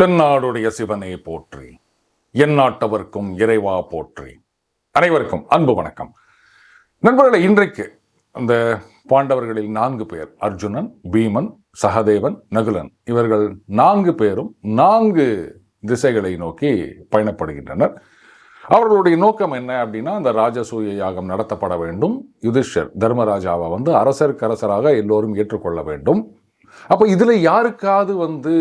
தென்னாடுடைய சிவனே போற்றி எந்நாட்டவர்க்கும் இறைவா போற்றி. அனைவருக்கும் அன்பு வணக்கம். நண்பர்களே இன்றைக்கு அந்த பாண்டவர்களில் நான்கு பேர் அர்ஜுனன் பீமன் சகதேவன் நகுலன் இவர்கள் நான்கு பேரும் நான்கு திசைகளை நோக்கி பயணப்படுகின்றனர். அவர்களுடைய நோக்கம் என்ன அப்படின்னா அந்த ராஜசூய யாகம் நடத்தப்பட வேண்டும். யுதிஷ்டர் தர்மராஜாவை வந்து அரசருக்கு அரசராக எல்லோரும் ஏற்றுக்கொள்ள வேண்டும். அப்போ இதில் யாருக்காவது வந்து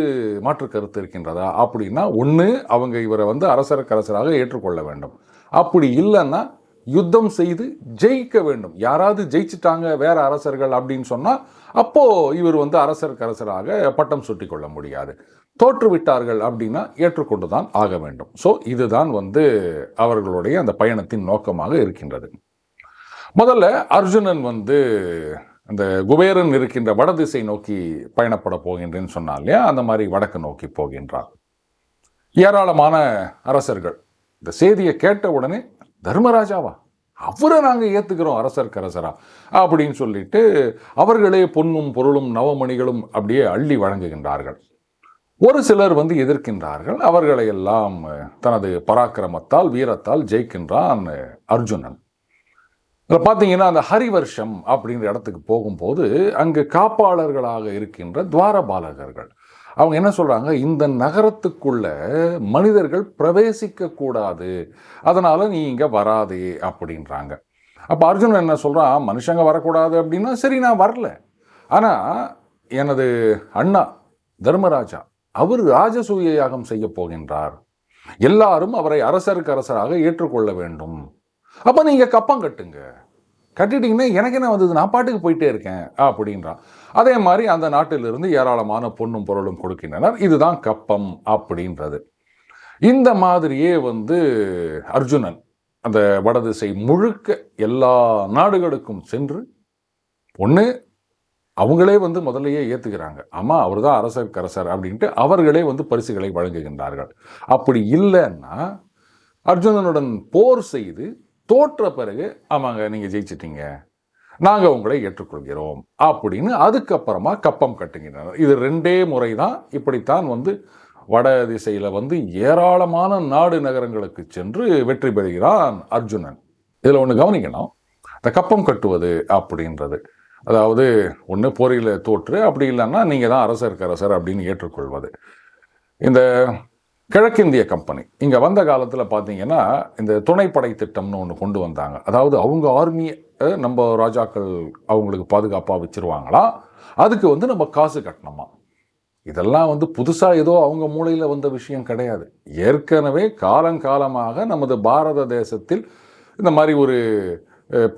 மாற்று கருத்து இருக்கின்றதா? அப்படின்னா ஒன்று அவங்க இவரை வந்து அரசரக்கரசராக ஏற்றுக்கொள்ள வேண்டும். அப்படி இல்லைன்னா யுத்தம் செய்து ஜெயிக்க வேண்டும். யாராவது ஜெயிச்சிட்டாங்க வேற அரசர்கள் அப்படின்னு சொன்னால் அப்போ இவர் வந்து அரசரக்கரசராக பட்டம் சுட்டி கொள்ள முடியாது. தோற்றுவிட்டார்கள் அப்படின்னா ஏற்றுக்கொண்டு தான் ஆக வேண்டும். ஸோ இதுதான் வந்து அவர்களுடைய அந்த பயணத்தின் நோக்கமாக இருக்கின்றது. முதல்ல அர்ஜுனன் வந்து அந்த குபேரன் இருக்கின்ற வடதிசை நோக்கி பயணப்பட போகின்றேன்னு சொன்னால் இல்லையா? அந்த மாதிரி வடக்கு நோக்கி போகின்றார். ஏராளமான அரசர்கள். இந்த செய்தியை கேட்ட உடனே தர்மராஜாவா? அவரை நாங்கள் ஏற்றுக்கிறோம் அரசருக்கு அரசரா அப்படின்னு சொல்லிட்டு அவர்களே பொன்னும் பொருளும் நவமணிகளும் அப்படியே அள்ளி வழங்குகின்றார்கள். ஒரு சிலர் வந்து எதிர்க்கின்றார்கள். அவர்களை எல்லாம் தனது பராக்கிரமத்தால் வீரத்தால் ஜெயிக்கின்றான் அர்ஜுனன். இதில் பார்த்தீங்கன்னா அந்த ஹரிவர்ஷம் அப்படின்ற இடத்துக்கு போகும்போது அங்கு காப்பாளர்களாக இருக்கின்ற துவாரபாலகர்கள். அவங்க என்ன சொல்கிறாங்க இந்த நகரத்துக்குள்ள மனிதர்கள் பிரவேசிக்க கூடாது அதனால் நீ இங்கே வராதே அப்படின்றாங்க. அப்போ அர்ஜுனன் என்ன சொல்கிறான் மனுஷங்க வரக்கூடாது அப்படின்னா சரி நான் வரல. ஆனால் எனது அண்ணா தர்மராஜா அவர் ராஜசூய யாகம் செய்ய போகின்றார். எல்லாரும் அவரை அரசருக்கு அரசராக ஏற்றுக்கொள்ள வேண்டும். அப்போ நீங்கள் கப்பம் கட்டுங்க. கட்டிட்டீங்கன்னா எனக்கு என்ன வந்தது? நான் பாட்டுக்கு போயிட்டே இருக்கேன் அப்படின்றான். அதே மாதிரி அந்த நாட்டிலிருந்து ஏராளமான பொண்ணும் பொருளும் கொடுக்கின்றனர். இதுதான் கப்பம் அப்படின்றது. இந்த மாதிரியே வந்து அர்ஜுனன் அந்த வடதிசை முழுக்க எல்லா நாடுகளுக்கும் சென்று ஒன்று அவங்களே வந்து முதல்லையே ஏற்றுக்கிறாங்க ஆமாம் அவர் தான் அரசர்க்கரசர் அப்படின்ட்டு அவர்களே வந்து பரிசுகளை வழங்குகின்றார்கள். அப்படி இல்லைன்னா அர்ஜுனனுடன் போர் செய்து தோற்ற பிறகு ஆமாங்க நீங்கள் ஜெயிச்சிட்டீங்க. நாங்கள் உங்களை ஏற்றுக்கொள்கிறோம் அப்படின்னு அதுக்கப்புறமா கப்பம் கட்டுகின்றனர். இது ரெண்டே முறை தான் இப்படித்தான் வந்து வட திசையில் வந்து ஏராளமான நாடு நகரங்களுக்கு சென்று வெற்றி பெறுகிறான் அர்ஜுனன். இதில் ஒன்று கவனிக்கணும். இந்த கப்பம் கட்டுவது அப்படின்றது. அதாவது ஒன்று போரில் தோற்று அப்படி இல்லைன்னா நீங்கள் தான் அரசருக்கு அரசர் அப்படின்னு ஏற்றுக்கொள்வது. இந்த கிழக்கிந்திய கம்பெனி. இங்கே வந்த காலத்தில் பார்த்தீங்கன்னா இந்த துணைப்படை திட்டம்னு ஒன்று கொண்டு வந்தாங்க. அதாவது அவங்க ஆர்மியை நம்ம ராஜாக்கள் அவங்களுக்கு பாதுகாப்பாக வச்சுருவாங்களா? அதுக்கு வந்து நம்ம காசு கட்டணுமா? இதெல்லாம் வந்து புதுசாக ஏதோ அவங்க மூளையில் வந்த விஷயம் கிடையாது. ஏற்கனவே காலங்காலமாக நமது பாரத தேசத்தில் இந்த மாதிரி ஒரு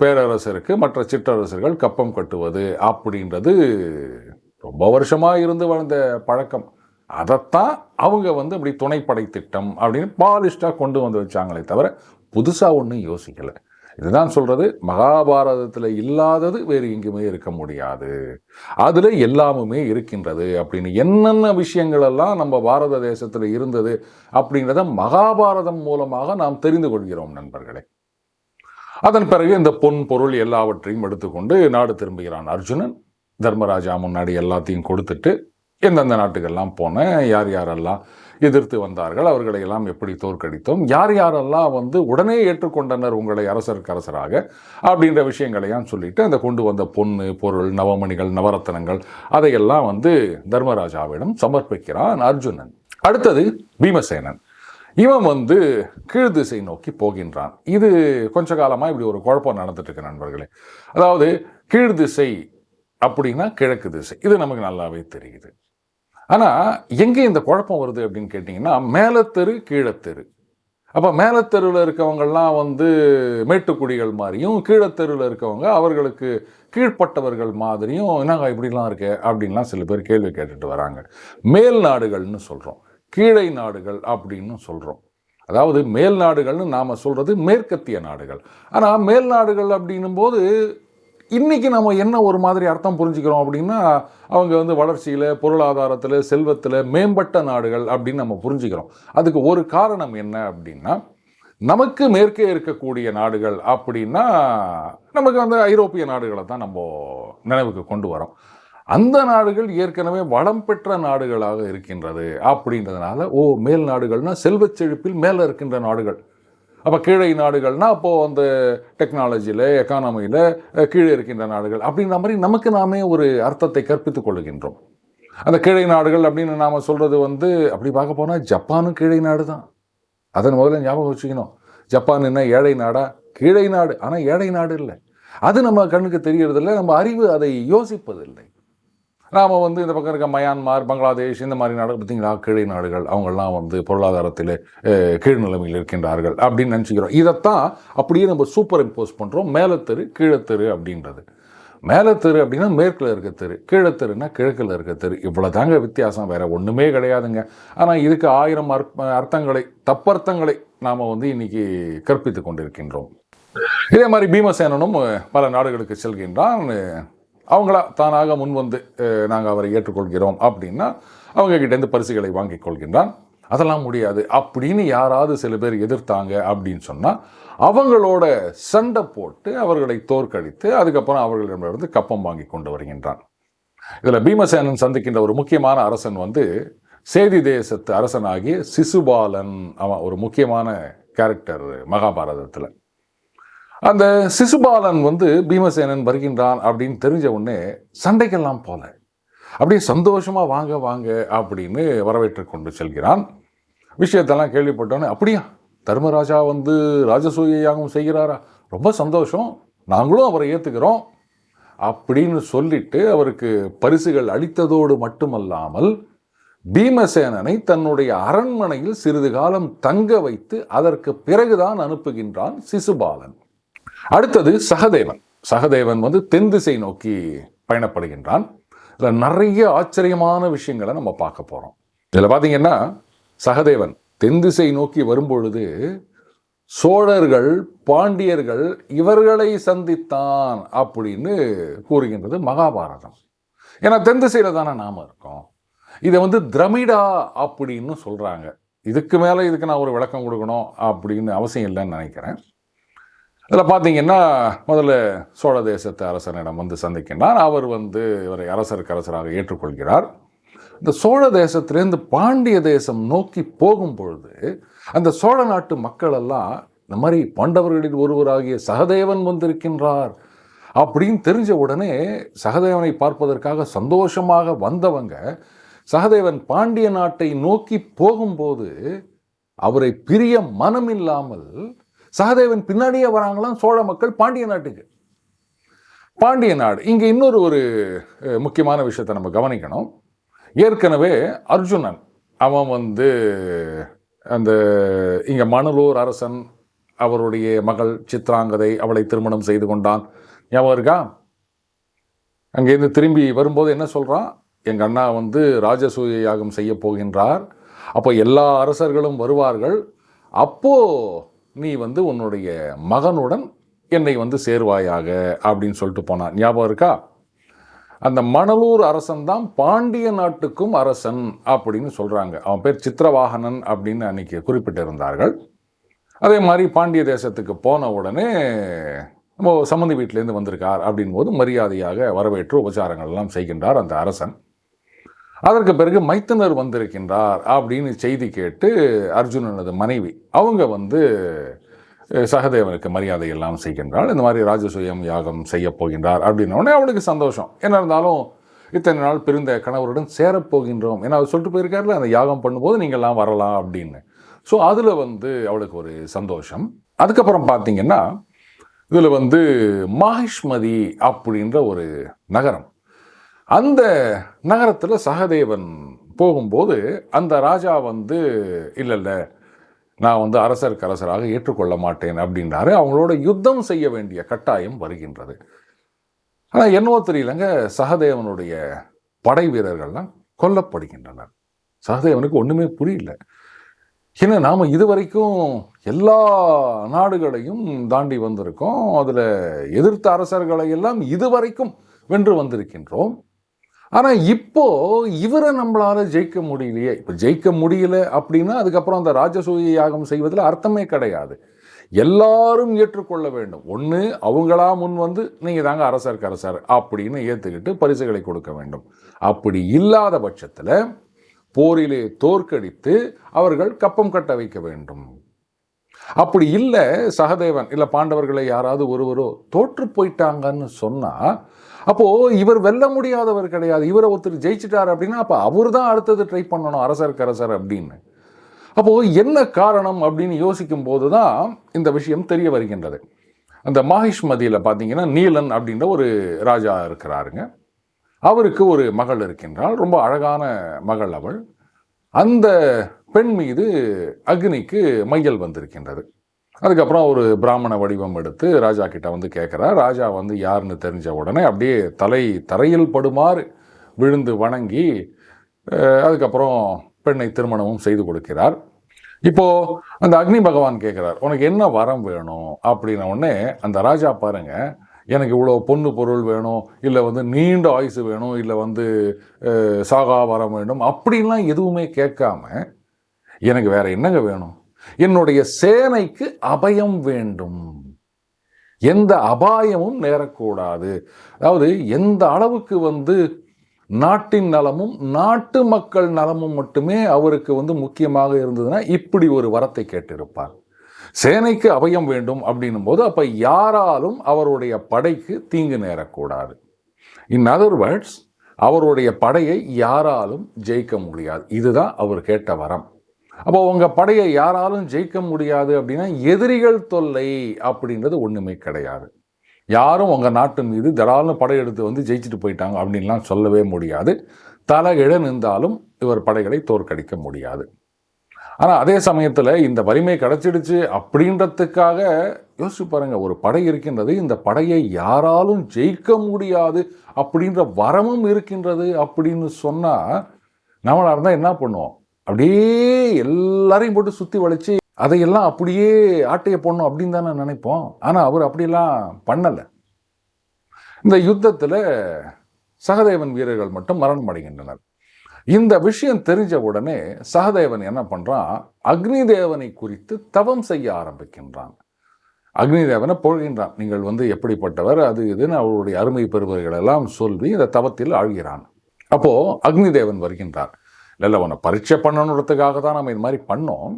பேரரசருக்கு மற்ற சிற்றரசர்கள் கப்பம் கட்டுவது அப்படின்றது ரொம்ப வருஷமாக இருந்து வந்த பழக்கம். அதைத்தான் அவங்க வந்து இப்படி துணைப்படை திட்டம் அப்படின்னு பாலிஷ்டாக கொண்டு வந்து வச்சாங்களே தவிர புதுசாக ஒன்றும் யோசிக்கலை. இதுதான் சொல்கிறது மகாபாரதத்தில் இல்லாதது வேறு எங்கேயுமே இருக்க முடியாது. அதில் எல்லாமுமே இருக்கின்றது அப்படின்னு என்னென்ன விஷயங்களெல்லாம் நம்ம பாரத தேசத்தில் இருந்தது அப்படிங்கிறத மகாபாரதம் மூலமாக நாம் தெரிந்து கொள்கிறோம் நண்பர்களே. அதன் பிறகு இந்த பொன் பொருள் எல்லாவற்றையும் எடுத்துக்கொண்டு நாடு திரும்புகிறான் அர்ஜுனன். தர்மராஜா முன்னாடி எல்லாத்தையும் கொடுத்துட்டு எந்தெந்த நாட்டுக்கெல்லாம் போனேன் யார் யாரெல்லாம் எதிர்த்து வந்தார்கள் அவர்களை எல்லாம் எப்படி தோற்கடித்தோம் யார் யாரெல்லாம் வந்து உடனே ஏற்றுக்கொண்டனர் உங்களை அரசருக்கு அரசராக அப்படின்ற விஷயங்களையும் சொல்லிட்டு அந்த கொண்டு வந்த பொண்ணு பொருள் நவமணிகள் நவரத்தனங்கள் அதையெல்லாம் வந்து தர்மராஜாவிடம் சமர்ப்பிக்கிறான் அர்ஜுனன். அடுத்தது பீமசேனன். இவன் வந்து கீழ் திசை நோக்கி போகின்றான். இது கொஞ்ச காலமாக இப்படி ஒரு குழப்பம் நடந்துட்டு இருக்கு நண்பர்களே. அதாவது கீழ் திசை அப்படின்னா கிழக்கு திசை. இது நமக்கு நல்லாவே தெரியுது. ஆனால் எங்கே இந்த குழப்பம் வருது அப்படின்னு கேட்டிங்கன்னா மேலத்தெரு கீழத்தெரு. அப்போ மேலத்தெருவில் இருக்கவங்கள்லாம் வந்து மேட்டுக்குடிகள் மாதிரியும் கீழத்தெருவில் இருக்கவங்க அவர்களுக்கு கீழ்ப்பட்டவர்கள் மாதிரியும் என்னங்க இப்படிலாம் இருக்கு? அப்படின்லாம் சில பேர் கேள்வி கேட்டுட்டு வராங்க. மேல் நாடுகள்னு சொல்கிறோம் கீழை நாடுகள் அப்படின்னு சொல்கிறோம் அதாவது மேல் நாடுகள்னு நாம் சொல்கிறது மேற்கத்திய நாடுகள். ஆனால் மேல் நாடுகள் அப்படின்னும் போது இன்றைக்கி நம்ம என்ன ஒரு மாதிரி அர்த்தம் புரிஞ்சுக்கிறோம் அப்படின்னா அவங்க வந்து வளர்ச்சியில் பொருளாதாரத்தில் செல்வத்தில் மேம்பட்ட நாடுகள் அப்படின்னு நம்ம புரிஞ்சுக்கிறோம். அதுக்கு ஒரு காரணம் என்ன அப்படின்னா நமக்கு மேற்கே இருக்கக்கூடிய நாடுகள் அப்படின்னா நமக்கு வந்து ஐரோப்பிய நாடுகளை தான் நம்ம நினைவுக்கு கொண்டு வரோம். அந்த நாடுகள் ஏற்கனவே வளம் பெற்ற நாடுகளாக இருக்கின்றது அப்படின்றதுனால ஓ மேல் நாடுகள்னால் செல்வச் செழிப்பில் மேலே இருக்கின்ற நாடுகள். அப்போ கீழே நாடுகள்னால் அப்போது அந்த டெக்னாலஜியில் எக்கானமியில் கீழே இருக்கின்ற நாடுகள் அப்படின்ற மாதிரி நமக்கு நாமே ஒரு அர்த்தத்தை கற்பித்துக் கொள்ளுகின்றோம் அந்த கீழே நாடுகள் அப்படின்னு நாம் சொல்கிறது வந்து அப்படி பார்க்க போனால் ஜப்பானும் கீழே நாடு தான். அதன் முதல்ல ஞாபகம் வச்சுக்கணும். ஜப்பான் என்ன ஏழை நாடா? கீழே நாடு. ஆனால் ஏழை நாடு இல்லை. அது நம்ம கண்ணுக்கு தெரியறதில்லை. நம்ம அறிவு அதை யோசிப்பதில்லை. நாம் வந்து இந்த பக்கம் இருக்க மயான்மார் பங்களாதேஷ் இந்த மாதிரி நாடுகள் பார்த்தீங்களா? கீழே நாடுகள். அவங்கெல்லாம் வந்து பொருளாதாரத்தில் கீழ் நிலைமையில் இருக்கின்றார்கள் அப்படின்னு நினச்சிக்கிறோம். இதைத்தான் அப்படியே நம்ம சூப்பர் இம்போஸ் பண்ணுறோம் மேலத்தெரு கீழத்தெரு அப்படின்றது. மேலத்தெரு அப்படின்னா மேற்கில் இருக்க தெரு. கீழத்தெருன்னா கிழக்கில் இருக்க தெரு. இவ்வளோ தாங்க வித்தியாசம். வேறு ஒன்றுமே கிடையாதுங்க. ஆனால் இதுக்கு ஆயிரம் அர்த்தங்களை தப்பர்த்தங்களை நாம் வந்து இன்னைக்கு கற்பித்து கொண்டிருக்கின்றோம். இதே மாதிரி பீமசேனனும் பல நாடுகளுக்கு செல்கின்றான். அவங்களா தானாக முன்வந்து நாங்கள் அவரை ஏற்றுக்கொள்கிறோம் அப்படின்னா அவங்க கிட்டேருந்து பரிசுகளை வாங்கிக் கொள்கின்றான். அதெல்லாம் முடியாது. அப்படின்னு யாராவது சில பேர் எதிர்த்தாங்க அப்படின்னு சொன்னால் அவங்களோட சண்டை போட்டு அவர்களை தோற்கடித்து அதுக்கப்புறம் அவர்களிடமிருந்து கப்பம் வாங்கி கொண்டு வருகின்றான். இதில் பீமசேனன் சந்திக்கின்ற ஒரு முக்கியமான அரசன் வந்து சேதி தேசத்து அரசனாகிய சிசுபாலன். அவன் ஒரு முக்கியமான கேரக்டர் மகாபாரதத்தில். அந்த சிசுபாலன் வந்து பீமசேனன் வருகின்றான் அப்படின்னு தெரிஞ்ச உடனே சண்டைக்கெல்லாம் போல. அப்படியே சந்தோஷமாக வாங்க வாங்க அப்படின்னு வரவேற்று கொண்டு செல்கிறான். விஷயத்தெல்லாம் கேள்விப்பட்டோன்னே அப்படியா? தர்மராஜா வந்து ராஜசூய யாகம் செய்கிறாரா? ரொம்ப சந்தோஷம். நாங்களும் அவரை ஏற்றுக்கிறோம் அப்படின்னு சொல்லிட்டு அவருக்கு பரிசுகள் அளித்ததோடு மட்டுமல்லாமல் பீமசேனனை தன்னுடைய அரண்மனையில் சிறிது காலம் தங்க வைத்து அதற்கு பிறகுதான் அனுப்புகின்றான் சிசுபாலன். அடுத்தது சகதேவன். சகதேவன் வந்து தென் திசை நோக்கி பயணப்படுகின்றான். இதில் நிறைய ஆச்சரியமான விஷயங்களை நம்ம பார்க்க போகிறோம் இதில் பார்த்தீங்கன்னா சகதேவன் தென் திசை நோக்கி வரும்பொழுது சோழர்கள் பாண்டியர்கள் இவர்களை சந்தித்தான் அப்படின்னு கூறுகின்றது மகாபாரதம். ஏன்னா தென் திசையில் தானே நாம் இருக்கோம். இதை வந்து திரமிடா அப்படின்னு சொல்கிறாங்க இதுக்கு மேலே இதுக்கு நான் ஒரு விளக்கம் கொடுக்கணும் அப்படின்னு அவசியம் இல்லைன்னு நினைக்கிறேன். இதில் பார்த்தீங்கன்னா முதல்ல சோழ தேசத்து அரசனிடம் வந்து சந்திக்கின்றார். அவர் வந்து இவரை அரசருக்கு அரசராக ஏற்றுக்கொள்கிறார். இந்த சோழ தேசத்திலேருந்து பாண்டிய தேசம் நோக்கி போகும் பொழுது அந்த சோழ நாட்டு மக்கள் எல்லாம் இந்த மாதிரி பாண்டவர்களில் ஒருவராகிய சகதேவன் வந்திருக்கின்றார் அப்படின்னு தெரிஞ்ச உடனே சகதேவனை பார்ப்பதற்காக சந்தோஷமாக வந்தவங்க சகதேவன் பாண்டிய நாட்டை நோக்கி போகும்போது அவரை பிரிய மனமில்லாமல் சகதேவன் பின்னாடியே வராங்களாம் சோழ மக்கள் பாண்டிய நாட்டுக்கு. பாண்டிய நாடு. இங்கே இன்னொரு ஒரு முக்கியமான விஷயத்தை நம்ம கவனிக்கணும். ஏற்கனவே அர்ஜுனன் அவன் வந்து அந்த இங்கே மணலூர் அரசன் அவருடைய மகள் சித்ராங்கதை அவளை திருமணம் செய்து கொண்டான். ஞாபகம் இருக்கா? அங்கேருந்து திரும்பி வரும்போது என்ன சொல்கிறான் எங்கள் அண்ணா வந்து ராஜசூய யாகம் செய்ய போகின்றார். அப்போ எல்லா அரசர்களும் வருவார்கள். அப்போது நீ வந்து உன்னுடைய மகனுடன் என்னை வந்து சேர்வாயாக அப்படின்னு சொல்லிட்டு போனான். ஞாபகம் இருக்கா? அந்த மணலூர் அரசன் தான் பாண்டிய நாட்டுக்கும் அரசன் அப்படின்னு சொல்கிறாங்க அவன் பேர் சித்திரவாகனன் அப்படின்னு அன்னைக்கு குறிப்பிட்டிருந்தார்கள். அதே மாதிரி பாண்டிய தேசத்துக்கு போன உடனே நம்ம சம்மந்தி வீட்டிலேருந்து வந்திருக்கார் அப்படின் போது மரியாதையாக வரவேற்று உபச்சாரங்கள்லாம் செய்கின்றார் அந்த அரசன். அதற்கு பிறகு மைத்தனர் வந்திருக்கின்றார் அப்படின்னு செய்தி கேட்டு அர்ஜுனனது மனைவி அவங்க வந்து சகதேவனுக்கு மரியாதை எல்லாம் செய்கின்றாள். இந்த மாதிரி ராஜசுயம் யாகம் செய்ய போகின்றார் அப்படின்ன உடனே அவளுக்கு சந்தோஷம். என்ன இருந்தாலும் இத்தனை நாள் பிரிந்த கணவருடன் சேரப்போகின்றோம். ஏன்னா அவர் சொல்லிட்டு போயிருக்காருல அந்த யாகம் பண்ணும்போது நீங்கள்லாம் வரலாம் அப்படின்னு. ஸோ அதில் வந்து அவளுக்கு ஒரு சந்தோஷம். அதுக்கப்புறம் பார்த்தீங்கன்னா இதில் வந்து மாஹிஷ்மதி அப்படின்ற ஒரு நகரம். அந்த நகரத்தில் சகதேவன் போகும்போது அந்த ராஜா வந்து இல்லை இல்லை நான் வந்து அரசருக்கு அரசராக ஏற்றுக்கொள்ள மாட்டேன் அப்படின்றாரு. அவங்களோட யுத்தம் செய்ய வேண்டிய கட்டாயம் வருகின்றது. ஆனால் என்னவோ தெரியலங்க சகதேவனுடைய படை வீரர்கள்லாம் கொல்லப்படுகின்றனர். சகதேவனுக்கு ஒன்றுமே புரியல. ஏன்னா நாம் இதுவரைக்கும் எல்லா நாடுகளையும் தாண்டி வந்திருக்கோம். அதில் எதிர்த்த அரசர்களை எல்லாம் இதுவரைக்கும் வென்று வந்திருக்கின்றோம். ஆனால் இப்போது இவரை நம்மளால் ஜெயிக்க முடியலையே. இப்போ ஜெயிக்க முடியல அப்படின்னா அதுக்கப்புறம் அந்த ராஜசூய யாகம் செய்வதில் அர்த்தமே கிடையாது. எல்லாரும் ஏற்றுக்கொள்ள வேண்டும். ஒன்று அவங்களா முன் வந்து நீங்கள் தாங்க அரசருக்கு அரசர் அப்படின்னு ஏற்றுக்கிட்டு பரிசுகளை கொடுக்க வேண்டும். அப்படி இல்லாத பட்சத்தில் போரிலே தோற்கடித்து அவர்கள் கப்பம் கட்ட வைக்க வேண்டும். அப்படி இல்லை சகதேவன் இல்லை பாண்டவர்களை யாராவது ஒருவரோ தோற்று போயிட்டாங்கன்னு சொன்னால் அப்போது இவர் வெல்ல முடியாதவர் கிடையாது. இவரை ஒருத்தர் ஜெயிச்சிட்டார் அப்படின்னா அப்போ அவர் தான் அடுத்தது ட்ரை பண்ணணும் அரசருக்கு அரசர் அப்படின்னு. அப்போது என்ன காரணம் அப்படின்னு யோசிக்கும் போது தான் இந்த விஷயம் தெரிய வருகின்றது. அந்த மாஹிஷ்மதியில் பார்த்தீங்கன்னா நீலன் அப்படின்ற ஒரு ராஜா இருக்கிறாருங்க. அவருக்கு ஒரு மகள் இருக்கின்றாள். ரொம்ப அழகான மகள் அவள். அந்த பெண் மீது அக்னிக்கு மையல் வந்திருக்கின்றது. அதுக்கப்புறம் ஒரு பிராமண வடிவம் எடுத்து ராஜா கிட்ட வந்து கேட்குறார் ராஜா வந்து யாருன்னு தெரிஞ்ச உடனே அப்படியே தலை தரையில் படுமாறு விழுந்து வணங்கி அதுக்கப்புறம் பெண்ணை திருமணமும் செய்து கொடுக்கிறார். இப்போது அந்த அக்னி பகவான் கேட்குறார் உனக்கு என்ன வரம் வேணும்? அப்படின்ன உடனே அந்த ராஜா பாருங்க எனக்கு இவ்வளோ பொண்ணு பொருள் வேணும் இல்லை வந்து நீண்ட ஆயுசு வேணும் இல்லை வந்து சாகா வரம் வேண்டும் அப்படின்லாம் எதுவுமே கேட்காம எனக்கு வேறு என்னங்க வேணும்? என்னுடைய சேனைக்கு அபயம் வேண்டும். எந்த அபாயமும் நேரக்கூடாது. அதாவது எந்த அளவுக்கு வந்து நாட்டின் நலமும் நாட்டு மக்கள் நலமும் மட்டுமே அவருக்கு வந்து முக்கியமாக இருந்ததுன்னா இப்படி ஒரு வரத்தை கேட்டிருப்பார். சேனைக்கு அபயம் வேண்டும் அப்படின்னும் போது அப்போ யாராலும் அவருடைய படைக்கு தீங்கு நேரக்கூடாது. இன் அதர் வேர்ட்ஸ் அவருடைய படையை யாராலும் ஜெயிக்க முடியாது. இதுதான் அவர் கேட்ட வரம். அப்போ உங்கள் படையை யாராலும் ஜெயிக்க முடியாது அப்படின்னா எதிரிகள் தொல்லை அப்படின்றது ஒன்றுமே கிடையாது. யாரும் உங்கள் நாட்டு மீது தடால்னு படையெடுத்து வந்து ஜெயிச்சுட்டு போயிட்டாங்க அப்படின்லாம் சொல்லவே முடியாது. தலைகிழ நின்றாலும் இவர் படைகளை தோற்கடிக்க முடியாது. ஆனால் அதே சமயத்தில் இந்த வலிமை கிடைச்சிடுச்சு அப்படின்றதுக்காக யோசிச்சு பாருங்கள் ஒரு படை இருக்கின்றது இந்த படையை யாராலும் ஜெயிக்க முடியாது அப்படின்ற வரமும் இருக்கின்றது அப்படின்னு சொன்னால் நம்மளாக இருந்தால் என்ன பண்ணுவோம்? அப்படியே எல்லாரையும் போட்டு சுற்றி வளைச்சு அதையெல்லாம் அப்படியே ஆட்டைய போடணும் அப்படின்னு தானே நினைப்போம். ஆனால் அவர் அப்படியெல்லாம் பண்ணலை. இந்த யுத்தத்தில் சகதேவன் வீரர்கள் மட்டும் மரணம் அடைகின்றனர். இந்த விஷயம் தெரிஞ்ச உடனே சகதேவன் என்ன பண்ணுறான் அக்னி தேவனை குறித்து தவம் செய்ய ஆரம்பிக்கின்றான். அக்னி தேவனை பொழுகின்றான். நீங்கள் வந்து எப்படிப்பட்டவர் அது இதுன்னு அவருடைய அருமை பெறுபவர்களெல்லாம் சொல்லி இந்த தவத்தில் ஆழ்கிறான். அப்போது அக்னி தேவன் வருகின்றார். இல்லை உன்னை பரீட்சை பண்ணணுன்றதுக்காக தான் நம்ம இது மாதிரி பண்ணோம்.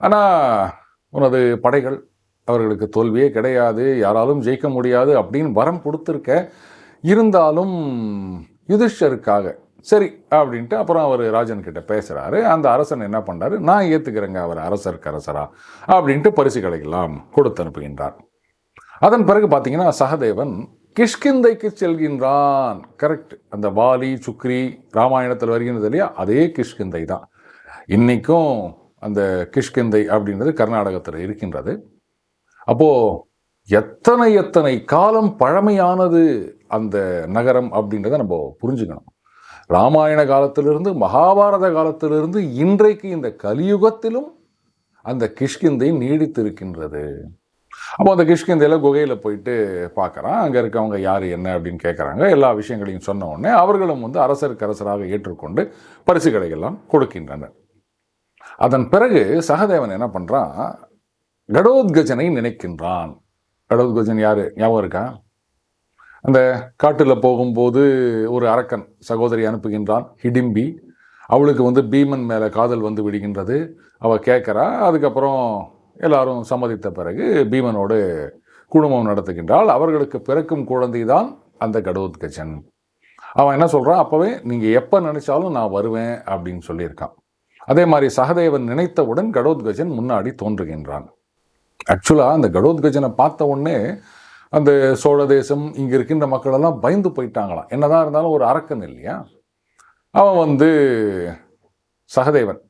ஆனால் உனது படைகள் அவர்களுக்கு தோல்வியே கிடையாது யாராலும் ஜெயிக்க முடியாது அப்படின்னு வரம் கொடுத்துருக்க இருந்தாலும் யுதிஷ்டருக்காக. சரி அப்படின்ட்டு அப்புறம் அவர் ராஜன் கிட்ட பேசுகிறாரு அந்த அரசன் என்ன பண்ணுறாரு நான் ஏற்றுக்கிறேங்க அவர் அரசருக்கு அரசரா அப்படின்ட்டு பரிசு கிடைக்கலாம் கொடுத்து அனுப்புகின்றார். அதன் பிறகு பார்த்தீங்கன்னா சகதேவன் கிஷ்கிந்தைக்கு செல்கின்றான். கரெக்ட் அந்த வாலி சுக்ரி ராமாயணத்தில் வருகின்றது இல்லையா? அதே கிஷ்கிந்தை தான். இன்றைக்கும் அந்த கிஷ்கிந்தை அப்படின்றது கர்நாடகத்தில் இருக்கின்றது. அப்போ எத்தனை எத்தனை காலம் பழமையானது அந்த நகரம் அப்படின்றத நம்ம புரிஞ்சுக்கணும். ராமாயண காலத்திலிருந்து மகாபாரத காலத்திலிருந்து இன்றைக்கு இந்த கலியுகத்திலும் அந்த கிஷ்கிந்தை நீடித்திருக்கின்றது. அப்போ அந்த கிஷ்கிந்தையில் குகையில் போயிட்டு பார்க்குறான். அங்கே இருக்கவங்க யார் என்ன அப்படின்னு கேட்குறாங்க எல்லா விஷயங்களையும் சொன்ன உடனே அவர்களும் வந்து அரசருக்கு அரசராக ஏற்றுக்கொண்டு பரிசுகளை எல்லாம் கொடுக்கின்றனர். அதன் பிறகு சகதேவன் என்ன பண்ணுறான் கடோத்கஜனை நினைக்கின்றான். கடோத்கஜன் யார்? ஞாபகம் இருக்கா? அந்த காட்டில் போகும்போது ஒரு அரக்கன் சகோதரி அனுப்புகின்றான் ஹிடிம்பி. அவளுக்கு வந்து பீமன் மேலே காதல் வந்து விடுகின்றது. அவள் கேட்குறா அதுக்கப்புறம் எல்லாரும் சம்மதித்த பிறகு பீமனோடு குடும்பம் நடத்துகின்றாள். அவர்களுக்கு பிறக்கும் குழந்தை தான் அந்த கடோத்கஜன் அவன் என்ன சொல்கிறான் அப்போவே நீங்கள் எப்போ நினச்சாலும் நான் வருவேன் அப்படின்னு சொல்லியிருக்கான். அதே மாதிரி சகதேவன் நினைத்தவுடன் கடோத்கஜன் முன்னாடி தோன்றுகின்றான். ஆக்சுவலாக அந்த கடோத்கஜனை பார்த்த உடனே அந்த சோழ தேசம் இங்கே இருக்கின்ற மக்களெல்லாம் பயந்து போயிட்டாங்களாம். என்னதான் இருந்தாலும் ஒரு அரக்கன் இல்லையா? அவன் வந்து சகதேவன்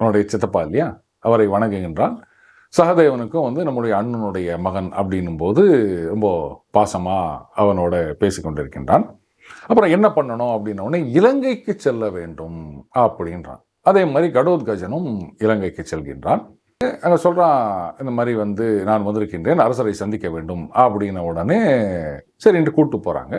அவனுடைய சித்தப்பா இல்லையா? அவரை வணங்குகின்றான். சகதேவனுக்கும் வந்து நம்முடைய அண்ணனுடைய மகன் அப்படின்னும் போது ரொம்ப பாசமாக அவனோட பேசிக்கொண்டிருக்கின்றான். அப்புறம் என்ன பண்ணணும் அப்படின்ன உடனே இலங்கைக்கு செல்ல வேண்டும் அப்படின்றான். அதே மாதிரி கடோத்கஜனும் இலங்கைக்கு செல்கின்றான். அங்கே சொல்கிறான் இந்த மாதிரி வந்து நான் வந்திருக்கின்றேன் அரசரை சந்திக்க வேண்டும் அப்படின்ன உடனே சரி என்று கூட்டு போகிறாங்க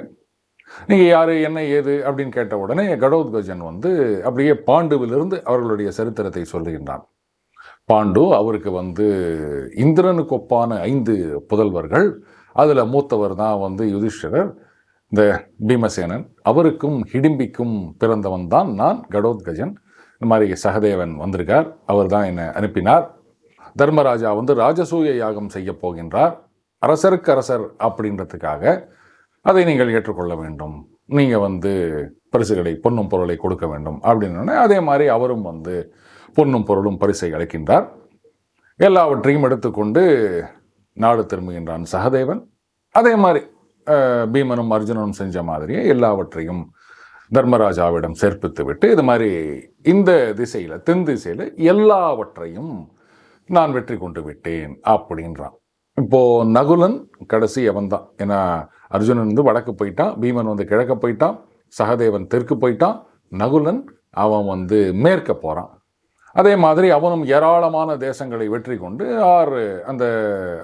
நீங்கள் யார் என்ன ஏது அப்படின்னு கேட்ட உடனே கடோத்கஜன் வந்து அப்படியே பாண்டுவிலிருந்து அவர்களுடைய சரித்திரத்தை சொல்லுகின்றான். பாண்டு அவருக்கு வந்து இந்திரனுக்கு ஒப்பான ஐந்து புதல்வர்கள். அதில் மூத்தவர் தான் வந்து யுதிஷ்டிரர். இந்த பீமசேனன். அவருக்கும் ஹிடிம்பிக்கும் பிறந்தவன் தான் நான் கடோத்கஜன். இந்த மாதிரி சகதேவன் வந்திருக்கார். அவர் தான் என்னை அனுப்பினார். தர்மராஜா வந்து ராஜசூய யாகம் செய்ய போகின்றார். அரசருக்கு அரசர் அப்படின்றதுக்காக அதை நீங்கள் ஏற்றுக்கொள்ள வேண்டும். நீங்கள் வந்து பரிசுகளை பொன்னும் பொருளை கொடுக்க வேண்டும். அப்படின்னு. அதே மாதிரி அவரும் வந்து பொன்னும் பொருளும் பரிசை அளிக்கின்றார். எல்லாவற்றையும் எடுத்துக்கொண்டு நாடு திரும்புகின்றான் சகதேவன். அதே மாதிரி பீமனும் அர்ஜுனனும் செஞ்ச மாதிரியே எல்லாவற்றையும் தர்மராஜாவிடம் சேர்ப்பித்து விட்டு இது மாதிரி இந்த திசையில் தென் திசையில் எல்லாவற்றையும் நான் வெற்றி கொண்டு விட்டேன் அப்படின்றான். இப்போது நகுலன் கடைசி அவன் தான். ஏன்னா அர்ஜுனன் வந்து வடக்கு போயிட்டான் பீமன் வந்து கிழக்க போயிட்டான் சகதேவன் தெற்கு போயிட்டான் நகுலன் அவன் வந்து மேற்க போகிறான் அதே மாதிரி அவனும் ஏராளமான தேசங்களை வெற்றி கொண்டு ஆறு அந்த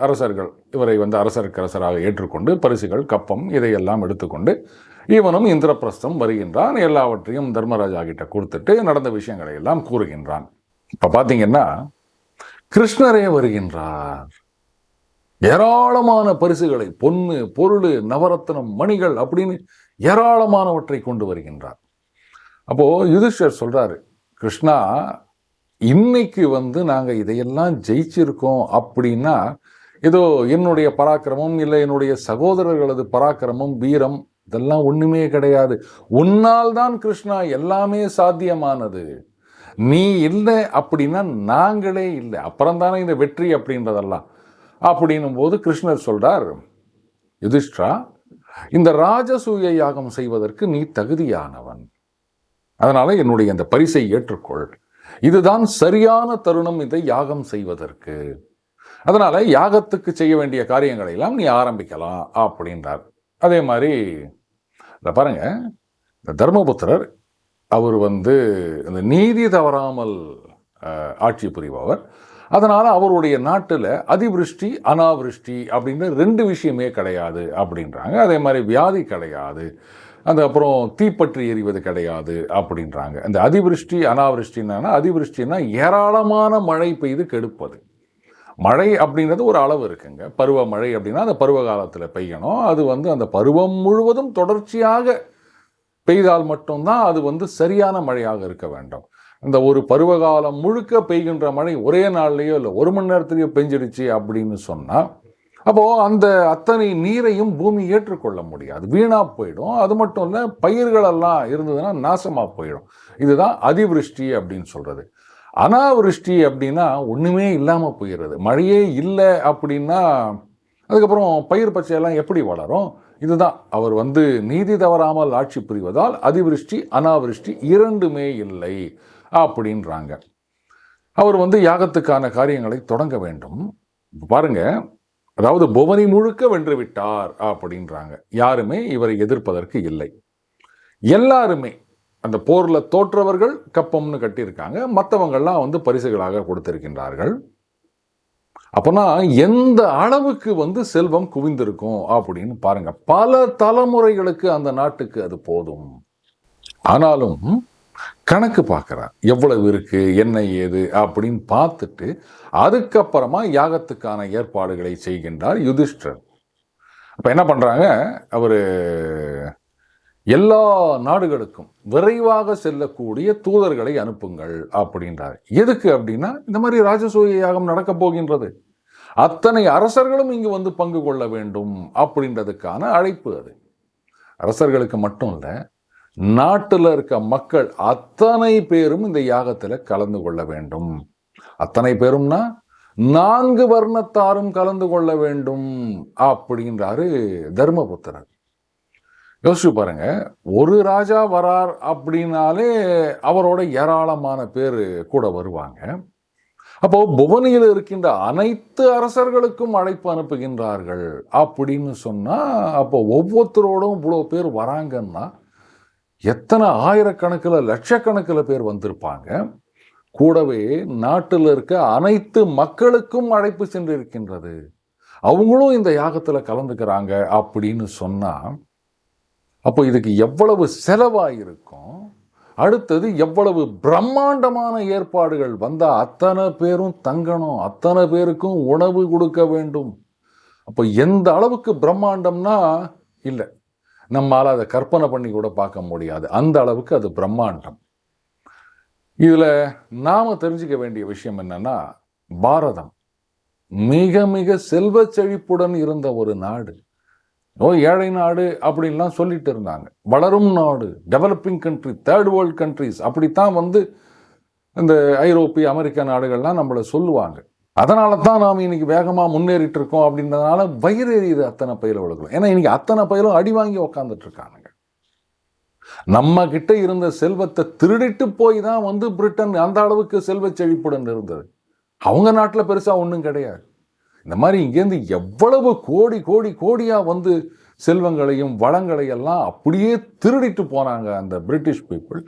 அரசர்கள் இவரை வந்து அரசருக்கு அரசராக ஏற்றுக்கொண்டு பரிசுகள் கப்பம் இதையெல்லாம் எடுத்துக்கொண்டு இவனும் இந்திரபிரஸ்தம் வருகின்றான். எல்லாவற்றையும் தர்மராஜா கிட்ட கொடுத்துட்டு நடந்த விஷயங்களை எல்லாம் கூறுகின்றான். இப்போ பார்த்தீங்கன்னா கிருஷ்ணரே வருகின்றார். ஏராளமான பரிசுகளை பொன்னு பொருள் நவரத்னம் மணிகள் அப்படின்னு ஏராளமானவற்றை கொண்டு வருகின்றார். அப்போது யுதிஷ்டர் சொல்கிறாரு கிருஷ்ணா இன்னைக்கு வந்து நாங்கள் இதையெல்லாம் ஜெயிச்சிருக்கோம் அப்படின்னா ஏதோ என்னுடைய பராக்கிரமம் இல்லை என்னுடைய சகோதரர்களது பராக்கிரமம் வீரம் இதெல்லாம் ஒன்றுமே கிடையாது. உன்னால் தான் கிருஷ்ணா எல்லாமே சாத்தியமானது. நீ இல்லை அப்படின்னா நாங்களே இல்லை. அப்புறம் தானே இந்த வெற்றி அப்படின்றதெல்லாம். அப்படின்னும் போது கிருஷ்ணர் சொல்கிறார் யுதிஷ்டா இந்த ராஜசூய யாகம் செய்வதற்கு நீ தகுதியானவன். அதனால் என்னுடைய அந்த பரிசை ஏற்றுக்கொள். இதுதான் சரியான தருணம் இதை யாகம் செய்வதற்கு. அதனால் யாகத்துக்கு செய்ய வேண்டிய காரியங்களை எல்லாம் நீ ஆரம்பிக்கலாம் அப்படின்றார். அதே மாதிரி இதை பாருங்க இந்த தர்மபுத்திரர் அவர் வந்து இந்த நீதி தவறாமல் ஆட்சி புரிபவர். அதனால் அவருடைய நாட்டில் அதிவிருஷ்டி அனாவிருஷ்டி அப்படின்னு ரெண்டு விஷயமே கிடையாது அப்படின்றாங்க. அதே மாதிரி வியாதி கிடையாது. அந்த அப்புறம் தீப்பற்றி எறிவது கிடையாது அப்படின்றாங்க. அந்த அதிவிருஷ்டி அனாவிருஷ்டின்னா அதிவிருஷ்டின்னா ஏராளமான மழை பெய்து கெடுப்பது. மழை அப்படின்றது ஒரு அளவு இருக்குங்க. பருவமழை அப்படின்னா அந்த பருவ காலத்தில் பெய்யணும். அது வந்து அந்த பருவம் முழுவதும் தொடர்ச்சியாக பெய்தால் மட்டும்தான் அது வந்து சரியான மழையாக இருக்க வேண்டும். இந்த ஒரு பருவகாலம் முழுக்க பெய்கின்ற மழை ஒரே நாள்லேயோ இல்லை ஒரு மணி நேரத்துலேயோ பெஞ்சிடுச்சு அப்படின்னு சொன்னால் அப்போது அந்த அத்தனை நீரையும் பூமி ஏற்றுக்கொள்ள முடியாது. வீணாக போயிடும். அது மட்டும் இல்லை பயிர்களெல்லாம் இருந்ததுன்னா நாசமாக போயிடும். இதுதான் அதிவிருஷ்டி அப்படின்னு சொல்கிறது அனாவிருஷ்டி அப்படின்னா ஒன்றுமே இல்லாமல் போயிடுறது. மழையே இல்லை அப்படின்னா அதுக்கப்புறம் பயிர் பச்சையெல்லாம் எப்படி வளரும்? இதுதான். அவர் வந்து நீதி தவறாமல் ஆட்சி புரிவதால் அதிவிருஷ்டி அனாவிருஷ்டி இரண்டுமே இல்லை அப்படின்றாங்க. அவர் வந்து யாகத்துக்கான காரியங்களை தொடங்க வேண்டும். பாருங்கள் அதாவது புவனி முழுக்க வென்று விட்டார் அப்படின்றாங்க. யாருமே இவரை எதிர்ப்பதற்கு இல்லை. எல்லாருமே அந்த போரில் தோற்றவர்கள் கப்பம்னு கட்டியிருக்காங்க. மற்றவங்கள்லாம் வந்து பரிசுகளாக கொடுத்திருக்கின்றார்கள். அப்போனா எந்த அளவுக்கு வந்து செல்வம் குவிந்திருக்கும் அப்படின்னு பாருங்க. பல தலைமுறைகளுக்கு அந்த நாட்டுக்கு அது போதும். ஆனாலும் கணக்கு பார்க்குறார். எவ்வளவு இருக்கு? என்ன ஏது? அப்படின்னு பார்த்துட்டு அதுக்கப்புறமா யாகத்துக்கான ஏற்பாடுகளை செய்கின்றார் யுதிஷ்டர் அப்போ என்ன பண்ணுறாங்க அவர் எல்லா நாடுகளுக்கும் விரைவாக செல்லக்கூடிய தூதர்களை அனுப்புங்கள் அப்படின்றார். எதுக்கு அப்படின்னா இந்த மாதிரி ராஜசூய யாகம் நடக்கப் போகின்றது. அத்தனை அரசர்களும் இங்கு வந்து பங்கு கொள்ள வேண்டும் அப்படின்றதுக்கான அழைப்பு அது. அரசர்களுக்கு மட்டும் இல்லை நாட்டில் இருக்க மக்கள் அத்தனை பேரும் இந்த யாகத்தில் கலந்து கொள்ள வேண்டும். அத்தனை பேரும்னா நான்கு வர்ணத்தாரும் கலந்து கொள்ள வேண்டும் அப்படின்றாரு தர்மபுத்திரர். யோசிச்சு பாருங்க ஒரு ராஜா வரார் அப்படின்னாலே அவரோட ஏராளமான பேர் கூட வருவாங்க. அப்போ புவனியில் இருக்கின்ற அனைத்து அரசர்களுக்கும் அழைப்பு அனுப்புகின்றார்கள் அப்படின்னு சொன்னால் அப்போ ஒவ்வொருத்தரோடும் இவ்வளோ பேர் வராங்கன்னா எத்தனை ஆயிரக்கணக்கில் லட்சக்கணக்கில் பேர் வந்திருப்பாங்க. கூடவே நாட்டில் இருக்க அனைத்து மக்களுக்கும் அழைப்பு சென்றிருக்கின்றது. அவங்களும் இந்த யாகத்தில் கலந்துக்கிறாங்க அப்படின்னு சொன்னால் அப்போ இதுக்கு எவ்வளவு செலவாயிருக்கும்? அடுத்தது எவ்வளவு பிரம்மாண்டமான ஏற்பாடுகள் வந்தால் அத்தனை பேரும் தங்கணும் அத்தனை பேருக்கும் உணவு கொடுக்க வேண்டும். அப்போ எந்த அளவுக்கு பிரம்மாண்டம்னா இல்லை நம்மால் அதை கற்பனை பண்ணி கூட பார்க்க முடியாது. அந்த அளவுக்கு அது பிரம்மாண்டம். இதில் நாம் தெரிஞ்சுக்க வேண்டிய விஷயம் என்னன்னா பாரதம் மிக மிக செல்வ செழிப்புடன் இருந்த ஒரு நாடு. ஓ ஏழை நாடு அப்படின்லாம் சொல்லிட்டு இருந்தாங்க. வளரும் நாடு developing country third world countries அப்படித்தான் வந்து இந்த ஐரோப்பிய அமெரிக்க நாடுகள்லாம் நம்மளை சொல்லுவாங்க. அதனால தான் நாம் இன்னைக்கு வேகமாக முன்னேறிட்டு இருக்கோம் அப்படின்றதுனால வயிறு எரியுது அத்தனை விழுக்கணும் ஏன்னா இன்னைக்கு அத்தனை பயிலும் அடி வாங்கி உக்காந்துட்டு இருக்காங்க நம்ம கிட்ட இருந்த செல்வத்தை திருடிட்டு போய் தான் வந்து பிரிட்டன் அந்த அளவுக்கு செல்வ செழிப்புடன் இருந்தது. அவங்க நாட்டில் பெருசாக ஒன்றும் கிடையாது. இந்த மாதிரி இங்கேருந்து எவ்வளவு கோடி கோடி கோடியாக வந்து செல்வங்களையும் வளங்களையெல்லாம் அப்படியே திருடிட்டு போனாங்க அந்த பிரிட்டிஷ் பீப்புள்.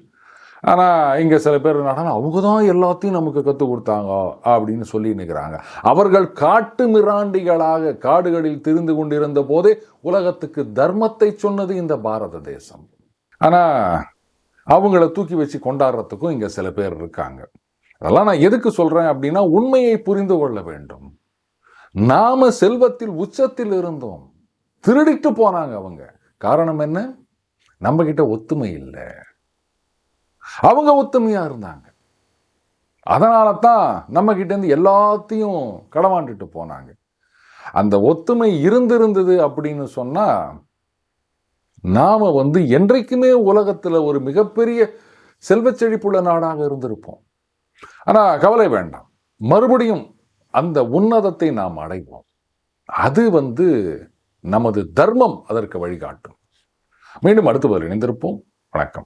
ஆனால் இங்கே சில பேர் என்னன்னா அவங்க தான் எல்லாத்தையும் நமக்கு கற்றுக் கொடுத்தாங்க அப்படின்னு சொல்லி நிற்கிறாங்க அவர்கள் காட்டு மிராண்டிகளாக காடுகளில் திரிந்து கொண்டிருந்த போதே உலகத்துக்கு தர்மத்தை சொன்னது இந்த பாரத தேசம். ஆனால் அவங்கள தூக்கி வச்சு கொண்டாடுறதுக்கும் இங்கே சில பேர் இருக்காங்க. அதெல்லாம் நான் எதுக்கு சொல்கிறேன் அப்படின்னா உண்மையை புரிந்து கொள்ள வேண்டும். நாம செல்வத்தில் உச்சத்தில் இருந்தோம். திருடிட்டு போனாங்க அவங்க. காரணம் என்ன? நம்ம கிட்ட ஒத்துமை இல்லை. அவங்க ஒத்துமையா இருந்தாங்க. அதனால தான் நம்ம கிட்டேருந்து எல்லாத்தையும் கடவாண்டுட்டு போனாங்க. அந்த ஒத்துமை இருந்திருந்தது அப்படின்னு சொன்னால் நாம் வந்து என்றைக்குமே உலகத்தில் ஒரு மிகப்பெரிய செல்வச் செழிப்புள்ள நாடாக இருந்திருப்போம். ஆனால் கவலை வேண்டாம். மறுபடியும் அந்த உன்னதத்தை நாம் அடைவோம். அது வந்து நமது தர்மம் அதற்கு வழிகாட்டும். மீண்டும் அடுத்து பதில் இணைந்திருப்போம். வணக்கம்.